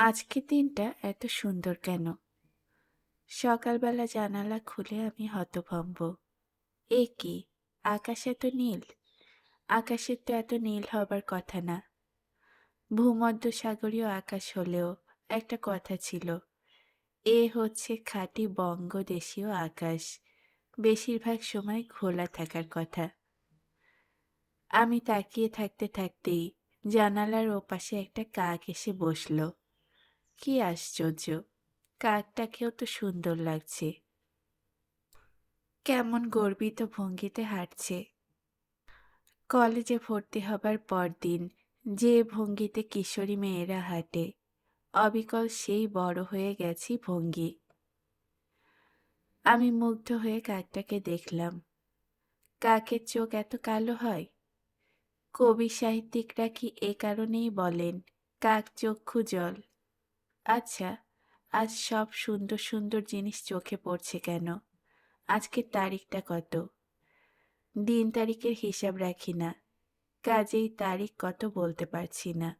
আজকের দিনটা এত সুন্দর কেন? সকালবেলা জানালা খুলে আমি হতভম্ব। এ কি? আকাশ এত নীল? আকাশের তো এত নীল হবার কথা না। ভূমধ্য সাগরীয় আকাশ হলেও একটা কথা ছিল। এ হচ্ছে খাঁটি বঙ্গদেশীয় আকাশ। বেশিরভাগ সময় খোলা থাকার কথা। আমি তাকিয়ে থাকতে থাকতেই জানালার ওপাশে একটা কাক এসে বসল। কি আশ্চর্য! কাকটাকেও তো সুন্দর লাগছে। কেমন গর্বিত ভঙ্গিতে হাঁটছে। কলেজে ভর্তি হবার পরদিন যে ভঙ্গিতে কিশোরী মেয়েরা হাঁটে, অবিকল সেই বড় হয়ে গেছি ভঙ্গি। আমি মুগ্ধ হয়ে কাকটাকে দেখলাম। কাকের চোখ এত কালো হয়? কবি সাহিত্যিকরা কি এ কারণেই বলেন, কাক চক্ষু জল। আচ্ছা আজ সব সুন্দর সুন্দর জিনিস চোখে পড়ছে কেন? আজকের তারিখটা কত? দিন তারিখের হিসাব রাখি না, কাজেই তারিখ কত বলতে পারছি না।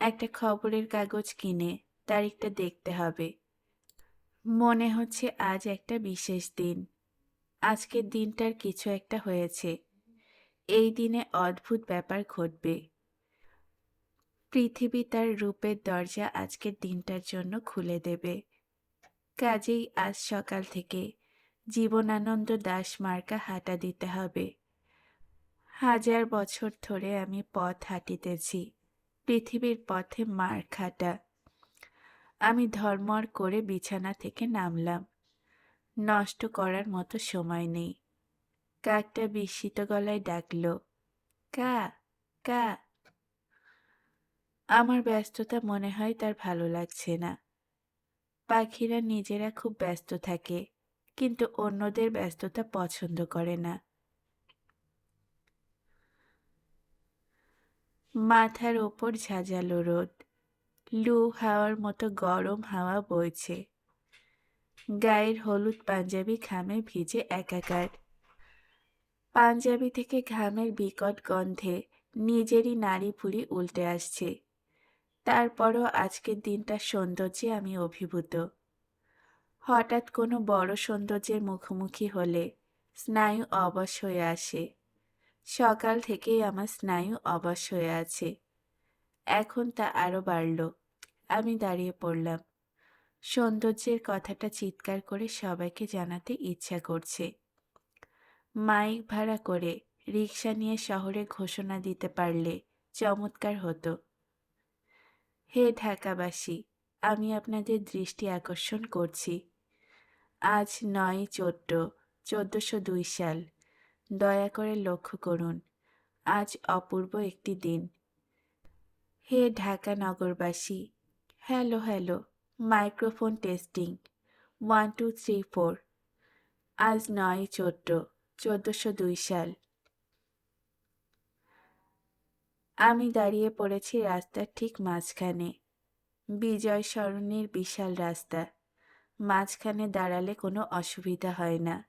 একটা খবরের কাগজ কিনে তারিখটা দেখতে হবে। মনে হচ্ছে আজ একটা বিশেষ দিন। আজকের দিনটার কিছু একটা হয়েছে। এই দিনে অদ্ভুত ব্যাপার ঘটবে। পৃথিবী তার রূপের দরজা আজকের দিনটার জন্য খুলে দেবে। কাজেই আজ সকাল থেকে জীবনানন্দ দাস মার্কা হাঁটা দিতে হবে। হাজার বছর ধরে আমি পথ হাঁটিতেছি, পৃথিবীর পথে মার খাটা। আমি ধর্মর করে বিছানা থেকে নামলাম। নষ্ট করার মতো সময় নেই। কাকটা বিস্মিত গলায় ডাকল, কা কা আমার ব্যস্ততা মনে হয় তার ভালো লাগছে না। পাখিরা নিজেরা খুব ব্যস্ত থাকে, কিন্তু অন্যদের ব্যস্ততা পছন্দ করে না। মাথার ওপর ঝাঁঝালো রোদ, লু হাওয়ার মতো গরম হাওয়া বইছে। গায়ের হলুদ পাঞ্জাবি ঘামে ভিজে একাকার। পাঞ্জাবি থেকে ঘামের বিকট গন্ধে নিজেরই নাড়ি ভুড়ি উল্টে আসছে। তারপরও আজকের দিনটার সৌন্দর্যে আমি অভিভূত। হঠাৎ কোনো বড় সৌন্দর্যের মুখোমুখি হলে স্নায়ু অবশ হয়ে আসে। সকাল থেকেই আমার স্নায়ু অবশ হয়ে আছে। এখন তা আরও বাড়ল। আমি দাঁড়িয়ে পড়লাম। সৌন্দর্যের কথাটা চিৎকার করে সবাইকে জানাতে ইচ্ছা করছে। মাইক ভাড়া করে রিক্সা নিয়ে শহরে ঘোষণা দিতে পারলে চমৎকার হতো। হে ঢাকাবাসী, আমি আপনাদের দৃষ্টি আকর্ষণ করছি। আজ নয় চোদ্দ, চোদ্দোশো দুই সাল। দয়া করে লক্ষ্য করুন, আজ অপূর্ব একটি দিন। হে ঢাকা নগরবাসী, hello hello, microphone testing, one two three four. আজ নয় চোদ্দ, চোদ্দোশো দুই সাল। আমি দাঁড়িয়ে পড়েছি রাস্তার ঠিক মাঝখানে। বিজয় সরণির বিশাল রাস্তা। মাঝখানে দাঁড়ালে কোনো অসুবিধা হয় না।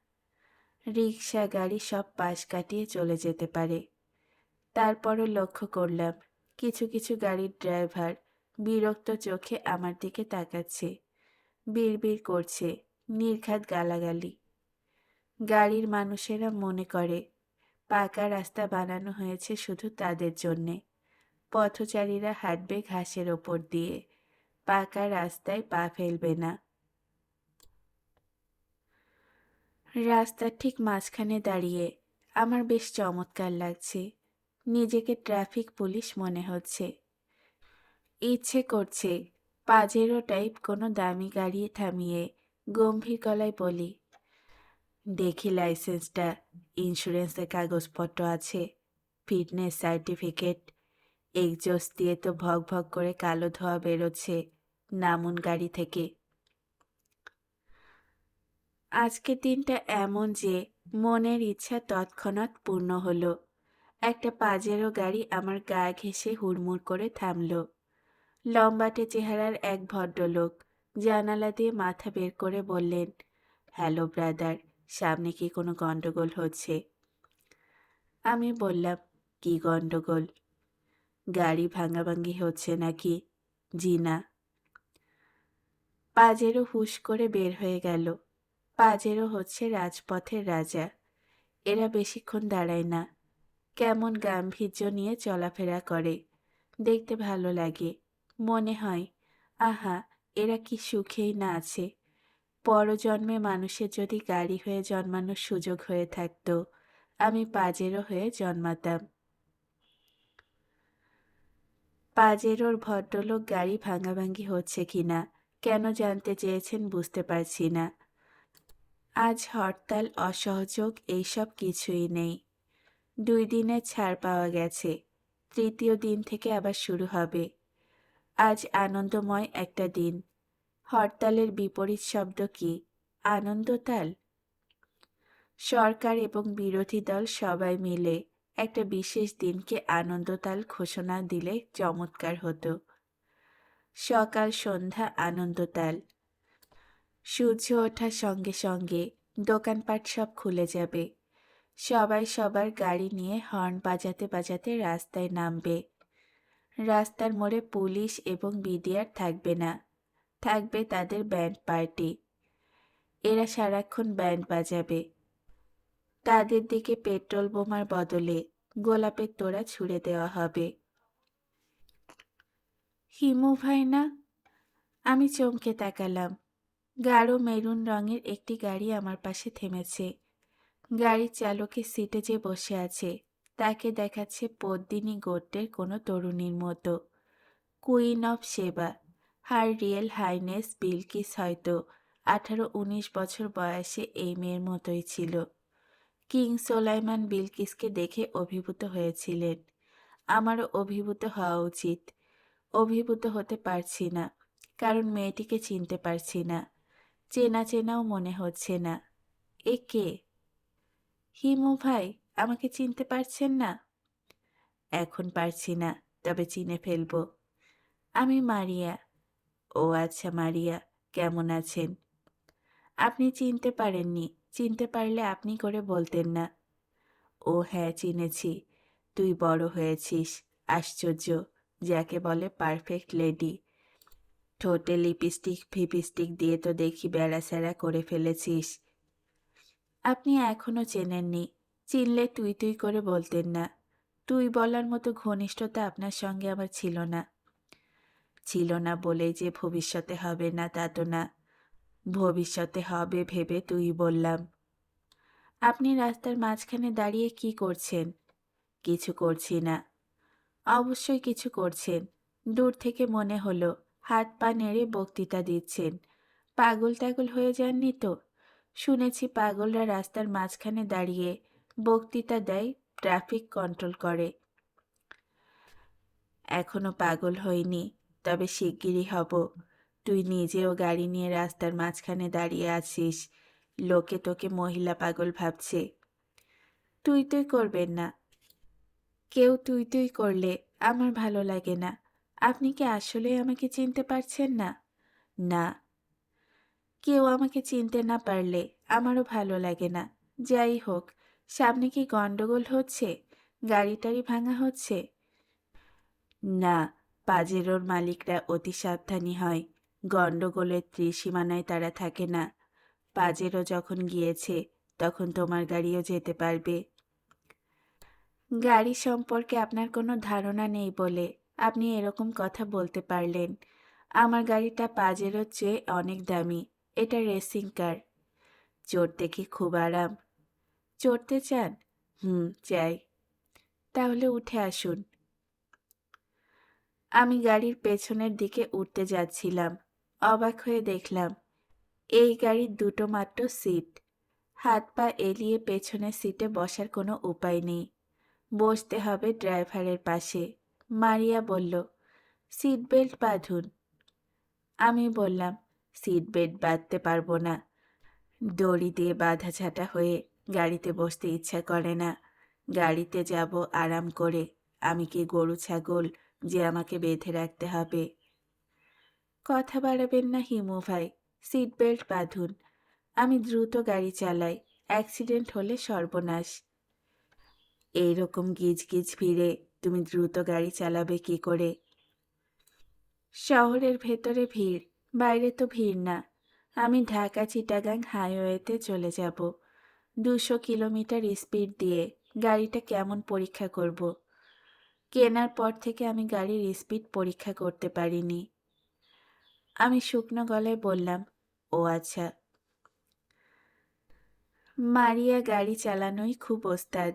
রিক্সা গাড়ি সব পাশ কাটিয়ে চলে যেতে পারে। তারপরও লক্ষ্য করলাম, কিছু কিছু গাড়ির ড্রাইভার বিরক্ত চোখে আমার দিকে তাকাচ্ছে। বিড়বিড় করছে, নির্ঘাত গালাগালি। গাড়ির মানুষেরা মনে করে পাকা রাস্তা বানানো হয়েছে শুধু তাদের জন্যে। পথচারীরা হাঁটবে ঘাসের ওপর দিয়ে। পাকা রাস্তায় পা ফেলবে না। রাস্তার ঠিক মাঝখানে দাঁড়িয়ে আমার বেশ চমৎকার লাগছে। নিজেকে ট্রাফিক পুলিশ মনে হচ্ছে। ইচ্ছে করছে, পাজেরো টাইপ কোনো দামি গাড়ি থামিয়ে গম্ভীর গলায় বলি দেখি লাইসেন্সটা ইন্স্যুরেন্সের কাগজপত্র আছে ফিটনেস সার্টিফিকেট এক্সজস্ট দিয়ে তো ভগ ভগ করে কালো ধোয়া বেরোচ্ছে, নামুন গাড়ি থেকে। আজকের দিনটা এমন যে, মনের ইচ্ছা তৎক্ষণাৎ পূর্ণ হলো। একটা পাজেরো গাড়ি আমার গা ঘেঁষে হুড়মুড় করে থামলো। লম্বাটে চেহারার এক ভদ্রলোক জানালা দিয়ে মাথা বের করে বললেন, হ্যালো ব্রাদার সামনে কি কোনো গন্ডগোল হচ্ছে? আমি বললাম, কি গন্ডগোল? গাড়ি ভাঙাভাঙ্গি হচ্ছে নাকি? জিনা। পাজেরো হুশ করে বের হয়ে গেল। পাজেরো হচ্ছে রাজপথের রাজা। এরা বেশিক্ষণ দাঁড়ায় না। কেমন গাম্ভীর্য নিয়ে চলাফেরা করে। দেখতে ভালো লাগে। মনে হয়, আহা, এরা কি সুখেই না আছে? পরজন্মে মানুষের যদি গাড়ি হয়ে জন্মানোর সুযোগ হয়ে থাকতো, আমি পাজেরো হয়ে জন্মাতাম। পাজেরোর ভদ্রলোক গাড়ি ভাঙাভাঙি হচ্ছে কিনা, কেন জানতে চেয়েছেন বুঝতে পারছি না। আজ হরতাল, অসহযোগ, এইসব কিছুই নেই। দুই দিনের ছাড় পাওয়া গেছে, তৃতীয় দিন থেকে আবার শুরু হবে। আজ আনন্দময় একটা দিন। হরতালের বিপরীত শব্দ কি? আনন্দতাল? সরকার এবং বিরোধী দল সবাই মিলে একটা বিশেষ দিনকে আনন্দতাল ঘোষণা দিলে চমৎকার হতো। সকাল সন্ধ্যা আনন্দতাল। সূর্য ওঠার সঙ্গে সঙ্গে দোকানপাট সব খুলে যাবে। সবাই সবার গাড়ি নিয়ে হর্ন বাজাতে বাজাতে রাস্তায় নামবে। রাস্তার মোড়ে পুলিশ এবং বিডিআর থাকবে না। থাকবে তাদের ব্যান্ড পার্টি এরা সারাক্ষণ ব্যান্ড বাজাবে। তাদের দিকে পেট্রোল বোমার বদলে গোলাপের তোড়া ছুড়ে দেওয়া হবে। হিমু ভাই না, আমি চমকে তাকালাম। গাঢ় মেরুন রঙের একটি গাড়ি আমার পাশে থেমেছে। গাড়ির চালকের সিটে যে বসে আছে, তাকে দেখাচ্ছে পদ্মিনী গোত্রের কোনো তরুণীর মতো। কুইন অফ সেবা হার রিয়েল হাইনেস বিলকিস হয়তো আঠারো উনিশ বছর বয়সে এই মেয়ের মতোই ছিল। কিং সোলাইমান বিলকিসকে দেখে অভিভূত হয়েছিলেন। আমারও অভিভূত হওয়া উচিত। অভিভূত হতে পারছি না, কারণ মেয়েটিকে চিনতে পারছি না। চেনা চেনাও মনে হচ্ছে না। এ কে? হিমু ভাই, আমাকে চিনতে পারছেন না? এখন পারছি না, তবে চিনে ফেলব। আমি মারিয়া ও আচ্ছা মারিয়া, কেমন আছেন? আপনি চিনতে পারেননি, চিনতে পারলে আপনি করে বলতেন না। ও হ্যাঁ চিনেছি, তুই বড় হয়েছিস, আশ্চর্য, যাকে বলে পারফেক্ট লেডি। ঠোঁটে লিপস্টিক, ফিপিস্টিক দিয়ে তো দেখি বেড়াছেড়া করে ফেলেছিস। আপনি এখনও চেনেননি, চিনলে তুই তুই করে বলতেন না। তুই বলার মতো ঘনিষ্ঠতা আপনার সঙ্গে আমার ছিল না। ছিল না বলে যে ভবিষ্যতে হবে না, তা তো না। ভবিষ্যতে হবে ভেবে তুই বললাম। আপনি রাস্তার মাঝখানে দাঁড়িয়ে কি করছেন? কিছু করছি না। অবশ্যই কিছু করছেন। দূর থেকে মনে হলো, হাত পা নেড়ে বক্তৃতা দিচ্ছেন। পাগল টাগল হয়ে যাননি তো? শুনেছি পাগলরা রাস্তার মাঝখানে দাঁড়িয়ে বক্তৃতা দেয়, ট্রাফিক কন্ট্রোল করে। এখনও পাগল হইনি তবে শিগগিরই হব। তুই নিজেও গাড়ি নিয়ে রাস্তার মাঝখানে দাঁড়িয়ে আছিস। লোকে তোকে মহিলা পাগল ভাবছে। তুই তুই করবেন না। কেউ তুই তুই করলে আমার ভালো লাগে না। আপনি কি আসলে আমাকে চিনতে পারছেন না? না। কেউ আমাকে চিনতে না পারলে আমারও ভালো লাগে না। যাই হোক, সামনে কি গন্ডগোল হচ্ছে? গাড়ি টাড়ি ভাঙা হচ্ছে? না। পাজেরোর মালিকরা অতি সাবধানী হয়। গন্ডগোলের ত্রিসীমানায় তারা থাকে না। পাজেরো যখন গিয়েছে, তখন তোমার গাড়িও যেতে পারবে। গাড়ি সম্পর্কে আপনার কোনো ধারণা নেই বলে আপনি এরকম কথা বলতে পারলেন। আমার গাড়িটা পাজেরোর চেয়ে অনেক দামি। এটা রেসিং কার। চড়তে কি খুব আরাম। চড়তে চান? হুম চাই তাহলে উঠে আসুন। আমি গাড়ির পেছনের দিকে উঠতে যাচ্ছিলাম। অবাক হয়ে দেখলাম, এই গাড়ির দুটো মাত্র সিট। হাত পা এলিয়ে পেছনের সিটে বসার কোনো উপায় নেই। বসতে হবে ড্রাইভারের পাশে। মারিয়া বলল, সিট বেল্ট বাঁধুন। আমি বললাম, সিট বেল্ট বাঁধতে পারব না। দড়ি দিয়ে বাঁধা ছাটা হয়ে গাড়িতে বসতে ইচ্ছা করে না। গাড়িতে যাব আরাম করে। আমি কি গরু, ছাগল যে আমাকে বেঁধে রাখতে হবে। কথা বাড়াবেন না হিমু ভাই সিট বেল্ট বাঁধুন। আমি দ্রুত গাড়ি চালাই অ্যাক্সিডেন্ট হলে সর্বনাশ। এইরকম গিজ গিজ ফিরে তুমি দ্রুত গাড়ি চালাবে কি করে? শহরের ভেতরে ভিড়, বাইরে তো ভিড় না। আমি ঢাকা চিটাগাং হাইওয়েতে চলে যাব। দুশো কিলোমিটার স্পিড দিয়ে গাড়িটা কেমন পরীক্ষা করব। কেনার পর থেকে আমি গাড়ির স্পিড পরীক্ষা করতে পারিনি। আমি শুকনো গলায় বললাম, ও আচ্ছা। মারিয়া গাড়ি চালানোই খুব ওস্তাদ,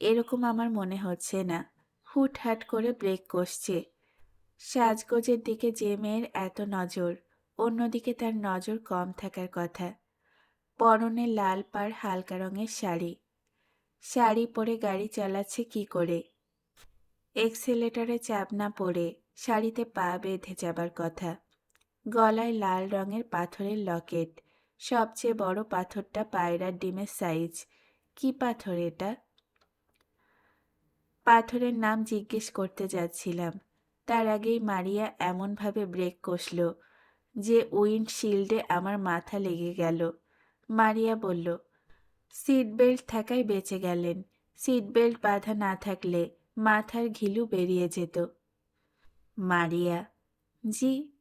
এরকম আমার মনে হচ্ছে না। হুটহাট করে ব্রেক কষছে। সাজগোজের দিকে যে মেয়ের এত নজর, অন্যদিকে তার নজর কম থাকার কথা। পরনে লাল পাড় হালকা রঙের শাড়ি। শাড়ি পরে গাড়ি চালাচ্ছে কি করে? এক্সেলেটারে চাপ না পড়ে শাড়িতে পা বেঁধে যাবার কথা। গলায় লাল রঙের পাথরের লকেট। সবচেয়ে বড় পাথরটা পায়রার ডিমের সাইজ। কি পাথর এটা? পাথরের নাম জিজ্ঞেস করতে যাচ্ছিলাম। তার আগেই মারিয়া এমনভাবে ব্রেক কষল যে উইন্ডশিল্ডে আমার মাথা লেগে গেল। মারিয়া বলল সিট বেল্ট থাকায় বেঁচে গেলেন। সিট বেল্ট বাঁধা না থাকলে মাথার ঘিলু বেরিয়ে যেত। মারিয়া, জি,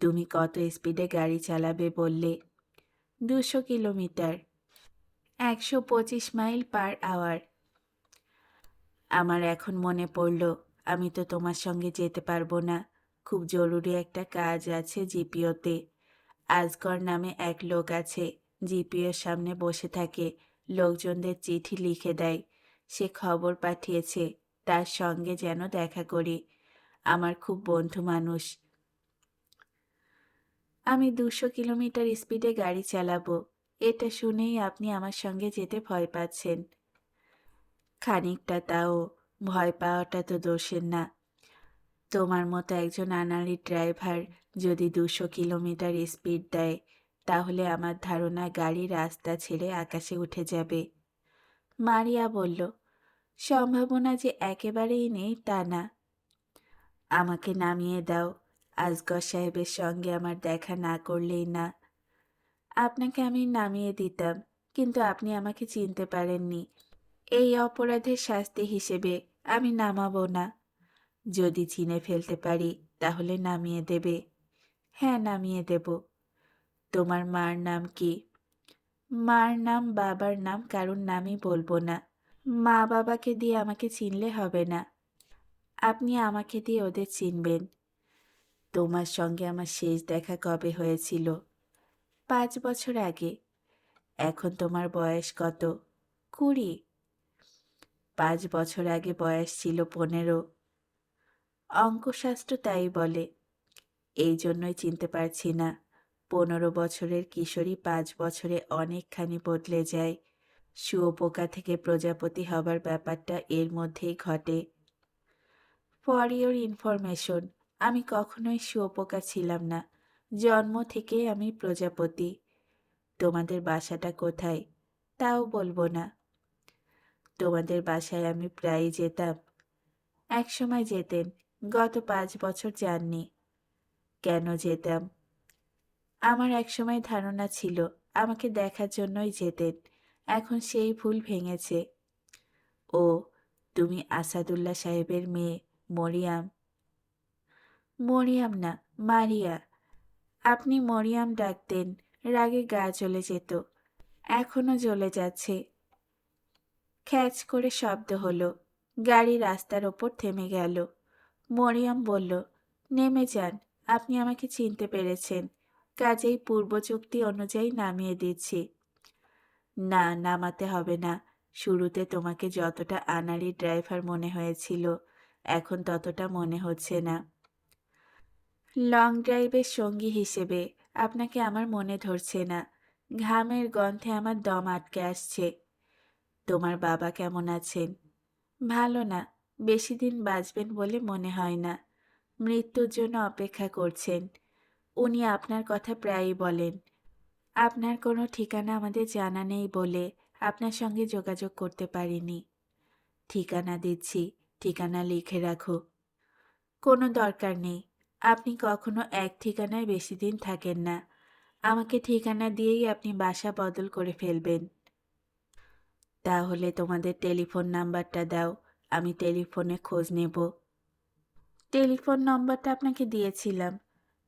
তুমি কত স্পিডে গাড়ি চালাবে বললে? দুশো কিলোমিটার, একশো পঁচিশ মাইল পার আওয়ার। আমার এখন মনে পড়ল, আমি তো তোমার সঙ্গে যেতে পারব না। খুব জরুরি একটা কাজ আছে জিপিওতে। আজগর নামে এক লোক আছে, জিপিওর সামনে বসে থাকে, লোকজনদের চিঠি লিখে দেয়। সে খবর পাঠিয়েছে। তার সঙ্গে যেন দেখা করি। আমার খুব বন্ধু মানুষ। আমি দুশো কিলোমিটার স্পিডে গাড়ি চালাবো। এটা শুনেই আপনি আমার সঙ্গে যেতে ভয় পাচ্ছেন। খানিকটা তাও ভয় পাওয়াটা তো দোষের না। তোমার মতো একজন আনালি ড্রাইভার যদি দুশো কিলোমিটার স্পিড দেয়, তাহলে আমার ধারণা গাড়ি রাস্তা ছেড়ে আকাশে উঠে যাবে। মারিয়া বলল সম্ভাবনা যে একেবারেই নেই তা না। আমাকে নামিয়ে দাও, আজগর সাহেবের সঙ্গে আমার দেখা না করলেই না। আপনাকে আমি নামিয়ে দিতাম, কিন্তু আপনি আমাকে চিনতে পারেননি। এই অপরাধের শাস্তি হিসেবে আমি নামাবো না। যদি চিনে ফেলতে পারি, তাহলে নামিয়ে দেবে। হ্যাঁ নামিয়ে দেব। তোমার মার নাম কি? মার নাম, বাবার নাম, কারোর নামই বলব না। মা বাবাকে দিয়ে আমাকে চিনলে হবে না। আপনি আমাকে দিয়ে ওদের চিনবেন। তোমার সঙ্গে আমার শেষ দেখা কবে হয়েছিল? পাঁচ বছর আগে। এখন তোমার বয়স কত? কুড়ি। পাঁচ বছর আগে বয়স ছিল পনেরো। অঙ্কশাস্ত্র তাই বলে। এই জন্যই চিনতে পারছি না। পনেরো বছরের কিশোরী পাঁচ বছরে অনেকখানি বদলে যায়। শুয়োপোকা থেকে প্রজাপতি হবার ব্যাপারটা এর মধ্যেই ঘটে। ফর ইওর ইনফরমেশন আমি কখনোই শুয়োপোকা ছিলাম না। জন্ম থেকে আমি প্রজাপতি। তোমাদের বাসাটা কোথায়? তাও বলব না। তোমাদের বাসায় আমি প্রায়ই যেতাম। এক সময় যেতেন, গত পাঁচ বছর যাননি। কেন যেতাম? আমার এক সময় ধারণা ছিল, আমাকে দেখার জন্যই যেতেন। এখন সেই ভুল ভেঙেছে। ও, তুমি আসাদুল্লাহ সাহেবের মেয়ে, মরিয়াম। মরিয়াম না, মারিয়া। আপনি মরিয়াম ডাকতেন, রাগে গা জ্বলে যেত। এখনও জ্বলে যাচ্ছে। খ্যাচ করে শব্দ হলো। গাড়ি রাস্তার ওপর থেমে গেল। মরিয়াম বলল, নেমে যান, আপনি আমাকে চিনতে পেরেছেন। কাজেই পূর্ব চুক্তি অনুযায়ী নামিয়ে দিচ্ছি। না, নামাতে হবে না। শুরুতে তোমাকে যতটা আনাড়ি ড্রাইভার মনে হয়েছিল, এখন ততটা মনে হচ্ছে না। লং ড্রাইভের সঙ্গী হিসেবে আপনাকে আমার মনে ধরছে না। ঘামের গন্ধে আমার দম আটকে আসছে। তোমার বাবা কেমন আছেন? ভালো না, বেশি দিন বাঁচবেন বলে মনে হয় না। মৃত্যুর জন্য অপেক্ষা করছেন। উনি আপনার কথা প্রায়ই বলেন। আপনার কোনো ঠিকানা আমাদের জানা নেই বলে আপনার সঙ্গে যোগাযোগ করতে পারিনি। ঠিকানা দিচ্ছি, ঠিকানা লিখে রাখো। কোনো দরকার নেই। আপনি কখনো এক ঠিকানায় বেশি দিন থাকেন না। আমাকে ঠিকানা দিয়েই আপনি বাসা বদল করে ফেলবেন। তাহলে তোমাদের টেলিফোন নাম্বারটা দাও, আমি টেলিফোনে খোঁজ নেব। টেলিফোন নম্বরটা আপনাকে দিয়েছিলাম।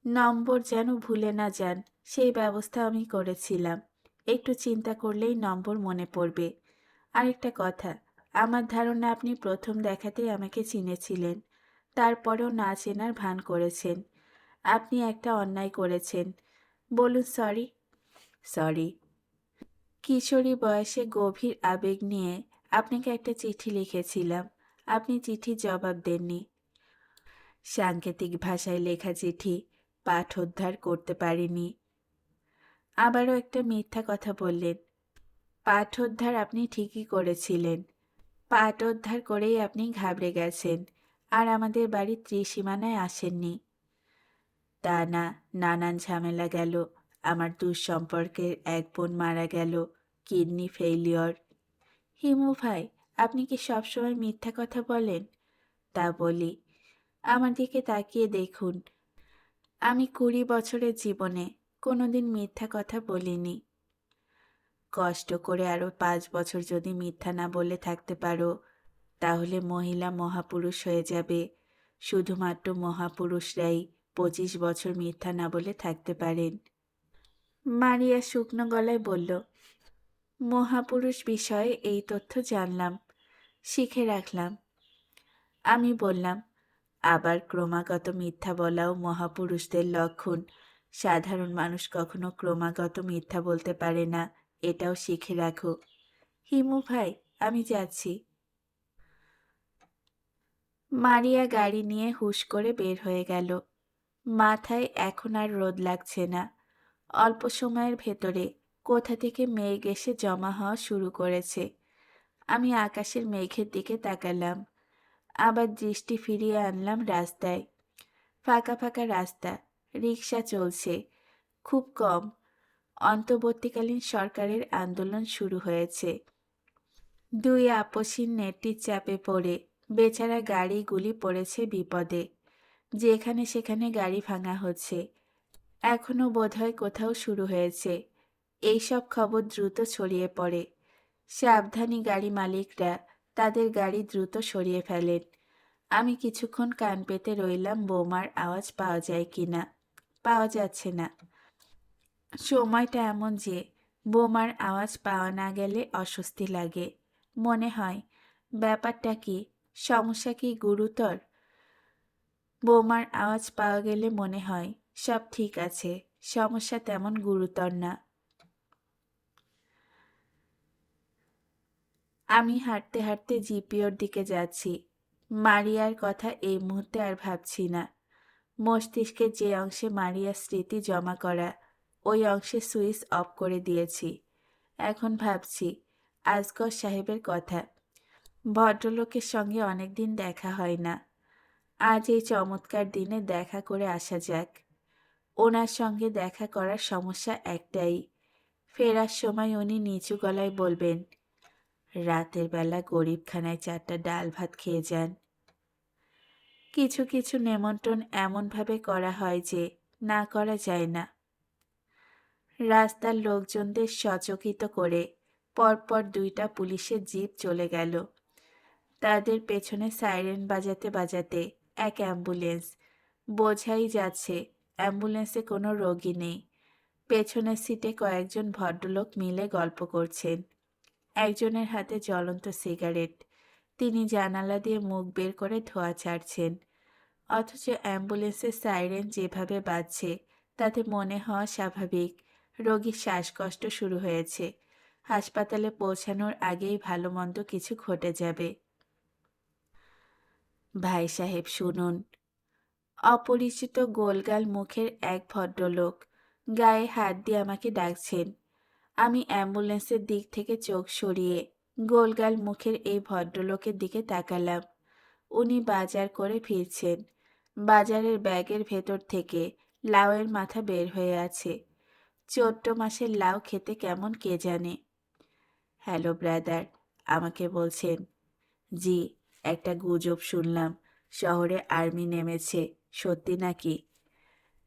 নম্বর যেন ভুলে না যান। সেই ব্যবস্থা আমি করেছিলাম। একটু চিন্তা করলেই নম্বর মনে পড়বে। আরেকটা কথা, আমার ধারণা আপনি প্রথম দেখাতেই আমাকে চিনেছিলেন। তারপরেও না চেনার ভান করেছেন। আপনি একটা অন্যায় করেছেন। বলুন, সরি। সরি। কিশোরী বয়সে গভীর আবেগ নিয়ে আপনাকে একটা চিঠি লিখেছিলাম। আপনি চিঠির জবাব দেননি। সাংকেতিক ভাষায় লেখা চিঠি পাঠোদ্ধার করতে পারিনি। আবারও একটা মিথ্যা কথা বললেন। পাঠোদ্ধার আপনি ঠিকই করেছিলেন। পাঠোদ্ধার করেই আপনি ঘাবড়ে গেছেন আর আমাদের বাড়ির ত্রিসীমানায় আসেননি। তা না, নানান ঝামেলা গেল। আমার দুঃসম্পর্কের এক বোন মারা গেল, কিডনি ফেইলিওর। হিমু ভাই, আপনি কি সবসময় মিথ্যা কথা বলেন? তা বলি। আমার দিকে তাকিয়ে দেখুন। আমি কুড়ি বছরের জীবনে কোনোদিন মিথ্যা কথা বলিনি। কষ্ট করে আরও পাঁচ বছর যদি মিথ্যা না বলে থাকতে পারো, তাহলে মহিলা মহাপুরুষ হয়ে যাবে। শুধুমাত্র মহাপুরুষরাই পঁচিশ বছর মিথ্যা না বলে থাকতে পারেন। মারিয়া শুকনো গলায় বলল, মহাপুরুষ বিষয়ে এই তথ্য জানলাম, শিখে রাখলাম। আমি বললাম, আবার ক্রমাগত মিথ্যা বলাও মহাপুরুষদের লক্ষণ সাধারণ মানুষ কখনো ক্রমাগত মিথ্যা বলতে পারে না, এটাও শিখে রাখো। হিমু ভাই, আমি যাচ্ছি। মারিয়া গাড়ি নিয়ে হুশ করে বের হয়ে গেল। মাথায় এখন আর রোদ লাগছে না। অল্প সময়ের ভেতরে কোথা থেকে মেঘ এসে জমা হওয়া শুরু করেছে। আমি আকাশের মেঘের দিকে তাকালাম। আবার দৃষ্টি ফিরিয়ে আনলাম রাস্তায়। ফাঁকা ফাঁকা রাস্তা। রিক্সা চলছে। খুব কম। অন্তর্বর্তীকালীন সরকারের আন্দোলন শুরু হয়েছে। দুই আপসীর নেটটির চাপে পড়ে। বেচারা গাড়িগুলি পড়েছে বিপদে। যেখানে সেখানে গাড়ি ভাঙা হচ্ছে। এখনও বোধহয় কোথাও শুরু হয়েছে। এইসব খবর দ্রুত ছড়িয়ে পড়ে। সাবধানী গাড়ি মালিকরা তাদের গাড়ি দ্রুত সরিয়ে ফেলেন। আমি কিছুক্ষণ কান পেতে রইলাম, বোমার আওয়াজ পাওয়া যায় কি না পাওয়া যাচ্ছে না। সময়টা এমন যে বোমার আওয়াজ পাওয়া না গেলে অস্বস্তি লাগে। মনে হয়, ব্যাপারটা কি, সমস্যা কি গুরুতর? বোমার আওয়াজ পাওয়া গেলে মনে হয়, সব ঠিক আছে, সমস্যা তেমন গুরুতর না। আমি হাঁটতে হাঁটতে জিপিওর দিকে যাচ্ছি। মারিয়ার কথা এই মুহূর্তে আর ভাবছি না। মস্তিষ্কে যে অংশে মারিয়ার স্মৃতি জমা করা, ওই অংশে সুইচ অফ করে দিয়েছি। এখন ভাবছি, আজগর সাহেবের কথা। ভদ্রলোকের সঙ্গে অনেকদিন দেখা হয় না। আজ এই চমৎকার দিনে দেখা করে আসা যাক। ওনার সঙ্গে দেখা করার সমস্যা একটাই। ফেরার সময় উনি নিচু গলায় বলবেন, রাতের বেলা গরিবখানায় চারটা ডাল ভাত খেয়ে যান। কিছু কিছু নেমন্ত্রণ এমনভাবে করা হয় যে না করা যায় না। রাস্তার লোকজনদের সচকিত করে পরপর দুইটা পুলিশের জিপ চলে গেল। তাদের পেছনে সাইরেন বাজাতে বাজাতে এক অ্যাম্বুলেন্স। বোঝাই যাচ্ছে অ্যাম্বুলেন্সে কোনো রোগী নেই। পেছনের সিটে কয়েকজন ভদ্রলোক মিলে গল্প করছেন। একজনের হাতে জ্বলন্ত সিগারেট। তিনি জানালা দিয়ে মুখ বের করে ধোয়া ছাড়ছেন। অথচ অ্যাম্বুলেন্সের সাইরেন যেভাবে বাজছে, তাতে মনে হওয়া স্বাভাবিক। রোগীর শ্বাসকষ্ট শুরু হয়েছে। হাসপাতালে পৌঁছানোর আগেই ভালো মন্দ কিছু ঘটে যাবে। ভাই সাহেব, শুনুন। অপরিচিত গোলগাল মুখের এক ভদ্রলোক গায়ে হাত দিয়ে আমাকে ডাকছেন। আমি অ্যাম্বুলেন্সের দিক থেকে চোখ সরিয়ে গোলগাল মুখের এই ভদ্রলোকের দিকে তাকালাম। উনি বাজার করে ফিরছেন। বাজারের ব্যাগের ভেতর থেকে লাউয়ের মাথা বের হয়ে আছে। চোদ্দ মাসের লাউ খেতে কেমন কে জানে? হ্যালো ব্রাদার, আমাকে বলছেন। জি, একটা গুজব শুনলাম। শহরে আর্মি নেমেছে, সত্যি নাকি?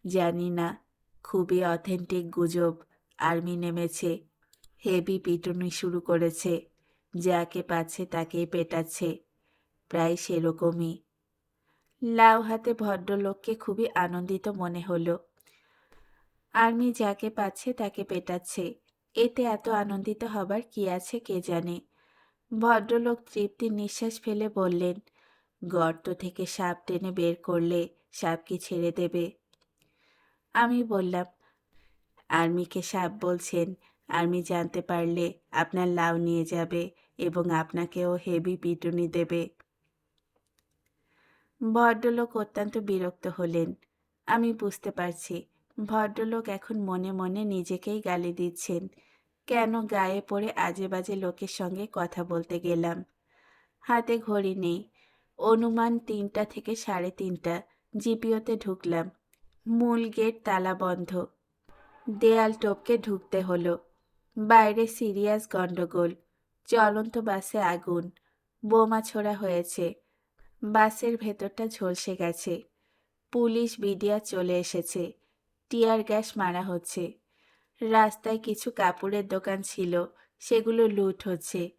জানি না, খুবই অথেন্টিক গুজব। আর্মি নেমেছে, হেভি পিটুনি শুরু করেছে। যাকে পাচ্ছে তাকেই পেটাচ্ছে। প্রায় সেরকমই। লাউ হাতে ভদ্রলোককে খুবই আনন্দিত মনে হলো। আর্মি যাকে পাচ্ছে তাকে পেটাচ্ছে। এতে এত আনন্দিত হবার কি আছে কে জানে? ভদ্রলোক তৃপ্তির নিঃশ্বাস ফেলে বললেন, গর্ত থেকে সাপ টেনে বের করলে সাপ কি ছেড়ে দেবে। আমি বললাম, আর্মিকে সাপ বলছেন, আর্মি জানতে পারলে আপনার লাউ নিয়ে যাবে। এবং আপনাকেও হেভি পিটুনি দেবে। ভদ্রলোক অত্যন্ত বিরক্ত হলেন। আমি বুঝতে পারছি, ভদ্রলোক এখন মনে মনে নিজেকেই গালি দিচ্ছেন। কেন গায়ে পড়ে আজে বাজে লোকের সঙ্গে কথা বলতে গেলাম? হাতে ঘড়ি নেই। অনুমান তিনটা থেকে সাড়ে তিনটা। জিপিওতে ঢুকলাম। মূল গেট তালা বন্ধ। দেয়াল টপকে ঢুকতে হলো। বাইরে সিরিয়াস গন্ডগোল চলন্ত বাসে আগুন, বোমা ছোড়া হয়েছে। বাসের ভেতরটা ঝলসে গেছে। পুলিশ বিডিয়া চলে এসেছে। টিয়ার গ্যাস মারা হচ্ছে। রাস্তায় কিছু কাপড়ের দোকান ছিল, সেগুলো লুট হচ্ছে।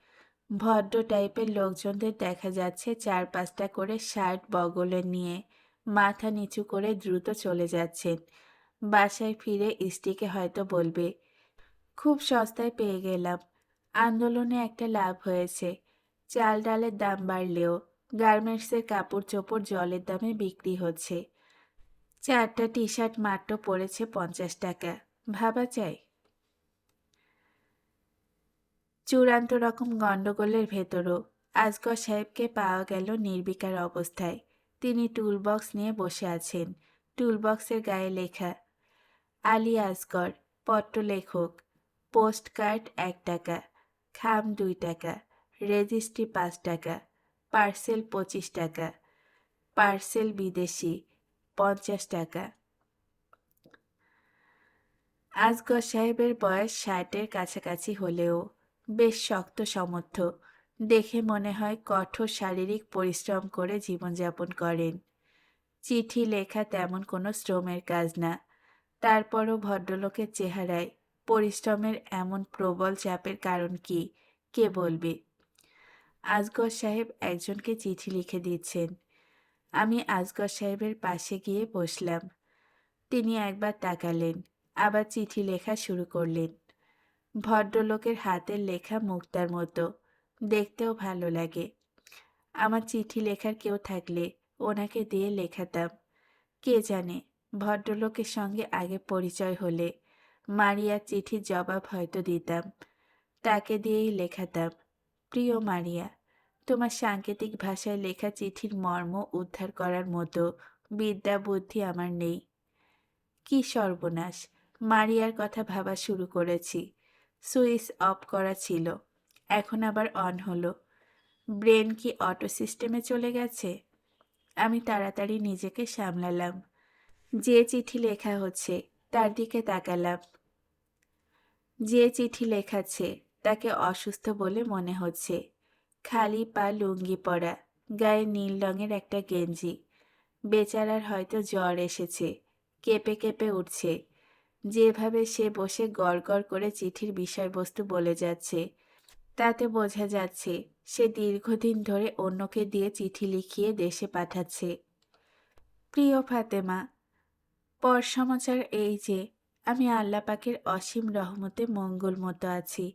ভদ্র টাইপের লোকজনদের দেখা যাচ্ছে চার পাঁচটা করে শার্ট বগলে নিয়ে মাথা নিচু করে দ্রুত চলে যাচ্ছেন। বাসায় ফিরে স্ত্রীকে হয়তো বলবে, খুব সস্তায় পেয়ে গেলাম। আন্দোলনে একটা লাভ হয়েছে। চাল ডালের দাম বাড়লেও গার্মেন্টসের কাপড় চোপড় জলের দামে বিক্রি হচ্ছে। চারটা টি শার্ট মাত্র পড়েছে পঞ্চাশ টাকা। ভাবা চাই চূড়ান্ত রকম গণ্ডগোলের ভেতরও আজগর সাহেবকে পাওয়া গেল নির্বিকার অবস্থায়। তিনি টুলবক্স নিয়ে বসে আছেন। টুলবক্সের গায়ে লেখা, আলী আসগর পট্টলেখক পোস্ট কার্ড এক টাকা। খাম দুই টাকা, রেজিস্ট্রি পাঁচ টাকা, পার্সেল পঁচিশ টাকা, পার্সেল বিদেশি পঞ্চাশ টাকা। আজগর সাহেবের বয়স ষাটের কাছাকাছি হলেও বেশ শক্ত সমর্থ, দেখে মনে হয় কঠোর শারীরিক পরিশ্রম করে জীবনযাপন করেন। চিঠি লেখা তেমন কোনো শ্রমের কাজ না, তারপরও ভদ্রলোকের চেহারায় পরিশ্রমের এমন প্রবল চাপের কারণ কি? কে বলবে? আজগর সাহেব একজনকে চিঠি লিখে দিচ্ছেন। আমি আজগর সাহেবের পাশে গিয়ে বসলাম। তিনি একবার তাকালেন, আবার চিঠি লেখা শুরু করলেন। ভদ্রলোকের হাতের লেখা মুক্তার মতো, দেখতেও ভালো লাগে। আমার চিঠি লেখার কেউ থাকলে ওনাকে দিয়ে লেখাতাম। কে জানে, ভদ্রলোকের সঙ্গে আগে পরিচয় হলে মারিয়ার চিঠির জবাব হয়তো দিতাম। তাকে দিয়েই লেখাতাম, প্রিয় মারিয়া, তোমার সাংকেতিক ভাষায় লেখা চিঠির মর্ম উদ্ধার করার মতো বিদ্যা বুদ্ধি আমার নেই। কি সর্বনাশ, মারিয়ার কথা ভাবা শুরু করেছি। সুইচ অফ করা ছিল, এখন আবার অন হলো। ব্রেন কি অটো সিস্টেমে চলে গেছে? আমি তাড়াতাড়ি নিজেকে সামলালাম। যে চিঠি লেখা হচ্ছে, তার দিকে তাকালাম। যে চিঠি লেখাচ্ছে তাকে অসুস্থ বলে মনে হচ্ছে। খালি পা লুঙ্গি পরা, গায়ে নীল রঙের একটা গেঞ্জি। বেচারার হয়তো জ্বর এসেছে, কেঁপে কেঁপে উঠছে। যেভাবে সে বসে গড় করে চিঠির বিষয়বস্তু বলে যাচ্ছে, তাতে বোঝা যাচ্ছে সে দীর্ঘদিন ধরে অন্যকে দিয়ে চিঠি লিখিয়ে দেশে পাঠাচ্ছে। প্রিয় ফাতেমা, পর সমাচার এই যে আমি আল্লাপাকের অসীম রহমতে মঙ্গল মতো আছি।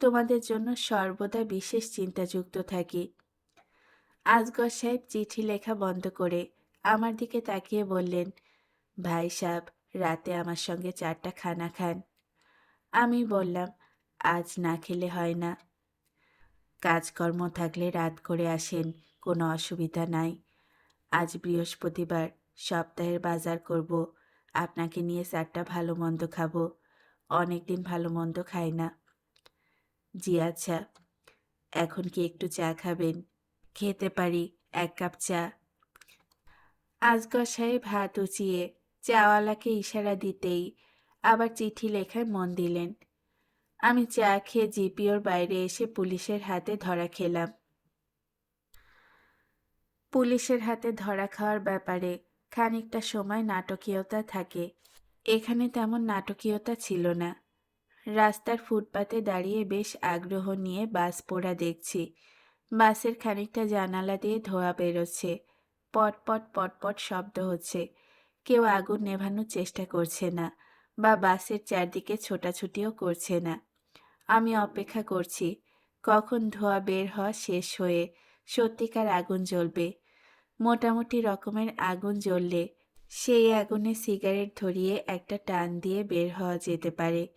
তোমাদের জন্য সর্বদা বিশেষ চিন্তাযুক্ত থাকি। আজগর সাহেব চিঠি লেখা বন্ধ করে আমার দিকে তাকিয়ে বললেন, ভাই সাহেব, রাতে আমার সঙ্গে চারটা খানা খান। আমি বললাম, আজ না খেলে হয় না। কাজকর্ম থাকলে রাত করে আসেন, কোনো অসুবিধা নাই। আজ বৃহস্পতিবার, সপ্তাহের বাজার করব আপনাকে নিয়ে চারটা ভালো মন্দ খাব। অনেক দিন ভালো মন্দ খাই না। জি আচ্ছা। এখন কি একটু চা খাবেন? খেতে পারি, এক কাপ চা। আজগর সাহেব হাত উঁচিয়ে চাওয়ালাকে ইশারা দিতেই আবার চিঠি লেখায় মন দিলেন। আমি চা খেয়ে জিপিওর বাইরে এসে পুলিশের হাতে ধরা খেলাম। পুলিশের হাতে ধরা খাওয়ার ব্যাপারে খানিকটা সময় নাটকীয়তা থাকে। এখানে তেমন নাটকীয়তা ছিল না। রাস্তার ফুটপাতে দাঁড়িয়ে বেশ আগ্রহ নিয়ে বাস পোড়া দেখছি। বাসের খানিকটা জানালা দিয়ে ধোয়া বেরোচ্ছে। পটপট পটপট শব্দ হচ্ছে। কেউ আগুন নেভানোর চেষ্টা করছে না বা বাসের চারদিকে ছোটাছুটিও করছে না। আমি অপেক্ষা করছি, কখন ধোঁয়া বের হওয়া শেষ হয়ে সত্যিকার আগুন জ্বলবে? মোটামুটি রকমের আগুন জ্বললে, সেই আগুনে সিগারেট ধরিয়ে একটা টান দিয়ে বের হওয়া যেতে পারে।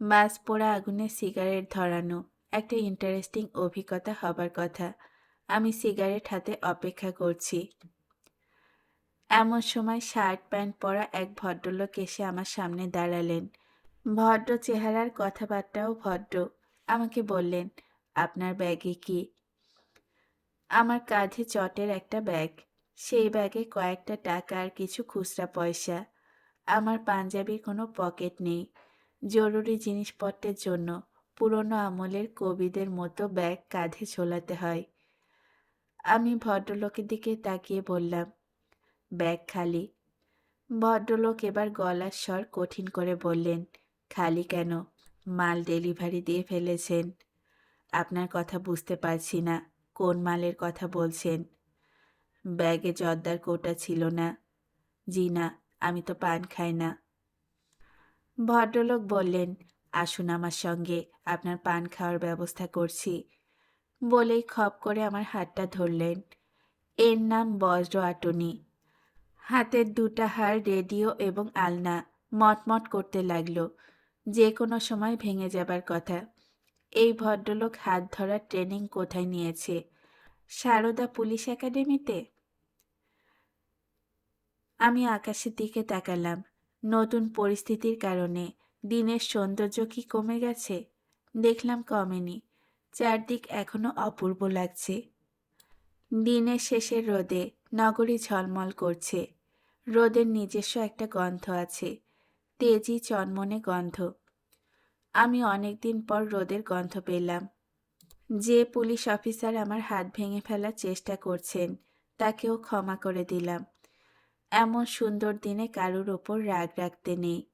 মাছ পোড়া আগুনে সিগারেট ধরানো একটা ইন্টারেস্টিং অভিজ্ঞতা হবার কথা। আমি সিগারেট হাতে অপেক্ষা করছি। এমন সময় শার্ট প্যান্ট পরা এক ভদ্রলোক এসে আমার সামনে দাঁড়ালেন। ভদ্র চেহারার কথাবার্তাও ভদ্র। আমাকে বললেন, আপনার ব্যাগে কি আমার কাঁধে চটের একটা ব্যাগ। সেই ব্যাগে কয়েকটা টাকা আর কিছু খুচরা পয়সা। আমার পাঞ্জাবির কোনো পকেট নেই। জরুরি জিনিসপত্রের জন্য পুরনো আমলের কবিদের মতো ব্যাগ কাঁধে ঝোলাতে হয়। আমি ভদ্রলোকের দিকে তাকিয়ে বললাম, ব্যাগ খালি? ভদ্রলোক এবার গলার স্বর কঠিন করে বললেন, খালি কেন? মাল ডেলিভারি দিয়ে ফেলেছেন। আপনার কথা বুঝতে পারছি না। কোন মালের কথা বলছেন? ব্যাগে জর্দার কোটা ছিল না। জি না, আমি তো পান খাই না। ভদ্রলোক বললেন, আসুন আমার সঙ্গে, আপনার পান খাওয়ার ব্যবস্থা করছি। বলেই খপ করে আমার হাতটা ধরলেন। এর নাম বজ্র আটুনি। হাতের দুটা হাড় রেডিও এবং আলনা মটমট করতে লাগল। যে কোনো সময় ভেঙে যাবার কথা। এই ভদ্রলোক হাত ধরার ট্রেনিং কোথায় নিয়েছে? সারদা পুলিশ একাডেমিতে? আমি আকাশের দিকে তাকালাম। নতুন পরিস্থিতির কারণে দিনের সৌন্দর্য কি কমে গেছে? দেখলাম কমেনি। চারদিক এখনও অপূর্ব লাগছে। দিনের শেষের রোদে নগরী ঝলমল করছে। রোদের নিজস্ব একটা গন্ধ আছে। তেজি চনমনে গন্ধ। আমি অনেকদিন পর রোদের গন্ধ পেলাম। যে পুলিশ অফিসার আমার হাত ভেঙে ফেলার চেষ্টা করছেন, তাকেও ক্ষমা করে দিলাম। এমন সুন্দর দিনে কারোর ওপর রাগ রাখতে নেই।